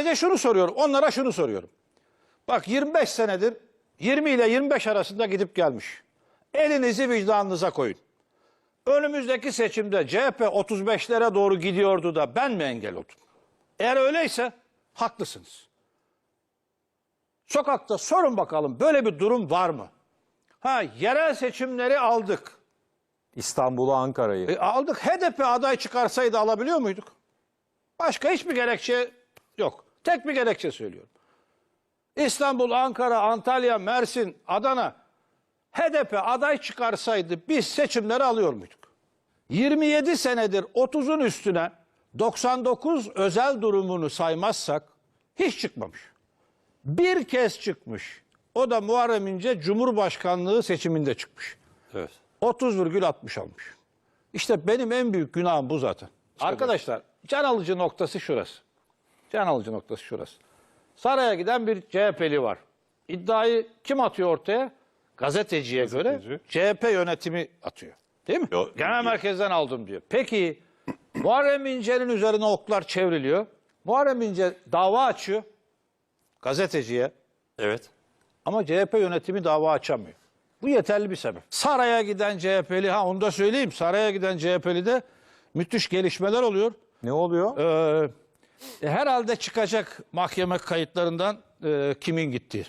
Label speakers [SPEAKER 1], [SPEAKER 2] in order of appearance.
[SPEAKER 1] Sadece şunu soruyorum. Onlara şunu soruyorum. Bak 25 senedir 20 ile 25 arasında gidip gelmiş. Elinizi vicdanınıza koyun. Önümüzdeki seçimde CHP 35'lere doğru gidiyordu da ben mi engel oldum? Eğer öyleyse haklısınız. Sokakta sorun bakalım böyle bir durum var mı? Ha yerel seçimleri aldık.
[SPEAKER 2] İstanbul'u, Ankara'yı.
[SPEAKER 1] E, aldık. HDP aday çıkarsaydı alabiliyor muyduk? Başka hiçbir gerekçe yok. Tek bir gerekçe söylüyorum. İstanbul, Ankara, Antalya, Mersin, Adana HDP aday çıkarsaydı biz seçimleri alıyor muyduk? 27 senedir 30'un üstüne 99 özel durumunu saymazsak hiç çıkmamış. Bir kez çıkmış. O da Muharrem İnce Cumhurbaşkanlığı seçiminde çıkmış.
[SPEAKER 3] Evet.
[SPEAKER 1] 30,60 almış. İşte benim en büyük günahım bu zaten. Arkadaşlar can alıcı noktası şurası. Can alıcı noktası şurası. Saraya giden bir CHP'li var. İddiayı kim atıyor ortaya? Gazeteciye göre CHP yönetimi atıyor. Değil mi?
[SPEAKER 3] Yo-
[SPEAKER 1] Genel merkezden aldım diyor. Peki Muharrem İnce'nin üzerine oklar çevriliyor. Muharrem İnce dava açıyor gazeteciye.
[SPEAKER 3] Evet.
[SPEAKER 1] Ama CHP yönetimi dava açamıyor. Bu yeterli bir sebep. Saray'a giden CHP'li, ha onu da söyleyeyim. Saray'a giden CHP'li de müthiş gelişmeler oluyor.
[SPEAKER 2] Ne oluyor?
[SPEAKER 1] Ee, herhalde çıkacak mahkeme kayıtlarından e, kimin gittiği.